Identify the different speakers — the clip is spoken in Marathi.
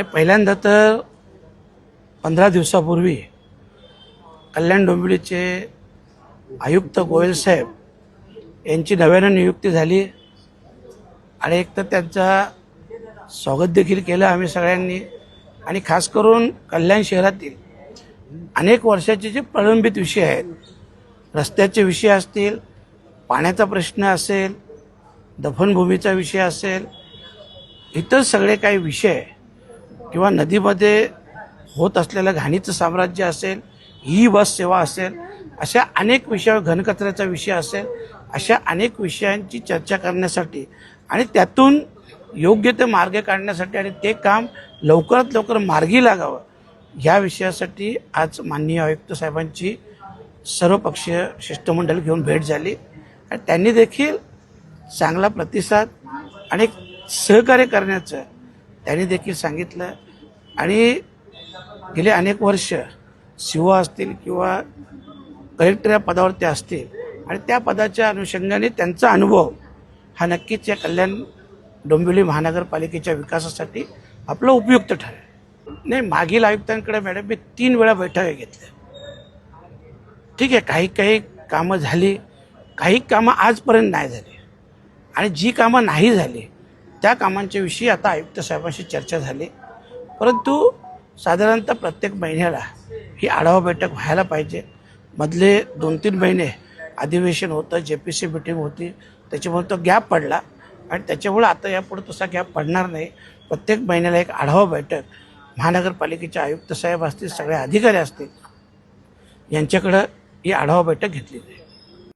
Speaker 1: नाही पहिल्यांदा तर पंधरा दिवसापूर्वी कल्याण डोंबिवलीचे आयुक्त गोयल साहेब यांची नव्यानं नियुक्ती झाली आणि एक तर त्यांचा स्वागत देखील केलं आम्ही सगळ्यांनी. आणि खास करून कल्याण शहरातील अनेक वर्षाचे जे प्रलंबित विषय आहेत रस्त्याचे विषय असतील पाण्याचा प्रश्न असेल दफनभूमीचा विषय असेल इतर सगळे काही विषय किंवा नदीमध्ये होत असलेलं घाणीचं साम्राज्य असेल ही बस सेवा असेल अशा अनेक विषयावर घनकचऱ्याचा विषय असेल अशा अनेक विषयांची चर्चा करण्यासाठी आणि त्यातून योग्य ते मार्ग काढण्यासाठी आणि ते काम लवकरात लवकर मार्गी लागावं ह्या विषयासाठी आज माननीय आयुक्त साहेबांची सर्वपक्षीय शिष्टमंडळ घेऊन भेट झाली. आणि त्यांनी देखील चांगला प्रतिसाद आणि सहकार्य करण्याचं त्यांनी देखील सांगितलं. आणि गेले अनेक वर्ष शिवा असतील किंवा कलेक्टर या पदावर ते असतील. आणि त्या पदाच्या अनुषंगाने त्यांचा अनुभव हा नक्कीच या कल्याण डोंबिवली महानगरपालिकेच्या विकासासाठी आपला उपयुक्त ठरेल. नाही मागील आयुक्तांकडे मॅडम मी तीन वेळा बैठका घेतल्या ठीक आहे काही काही कामं झाली काही कामं आजपर्यंत नाही झाली. आणि जी कामं नाही झाली त्या कामांच्याविषयी आता आयुक्त साहेबांशी चर्चा झाली. परंतु साधारणतः प्रत्येक महिन्याला ही आढावा बैठक व्हायला पाहिजे. मधले दोन तीन महिने अधिवेशन होतं जे पी सी मिटिंग होती त्याच्यामुळे तो गॅप पडला. आणि त्याच्यामुळे आता यापुढे तसा गॅप पडणार नाही. प्रत्येक महिन्याला एक आढावा बैठक. महानगरपालिकेचे आयुक्त साहेब असतील सगळे अधिकारी असतील यांच्याकडं ही आढावा बैठक घेतली जाईल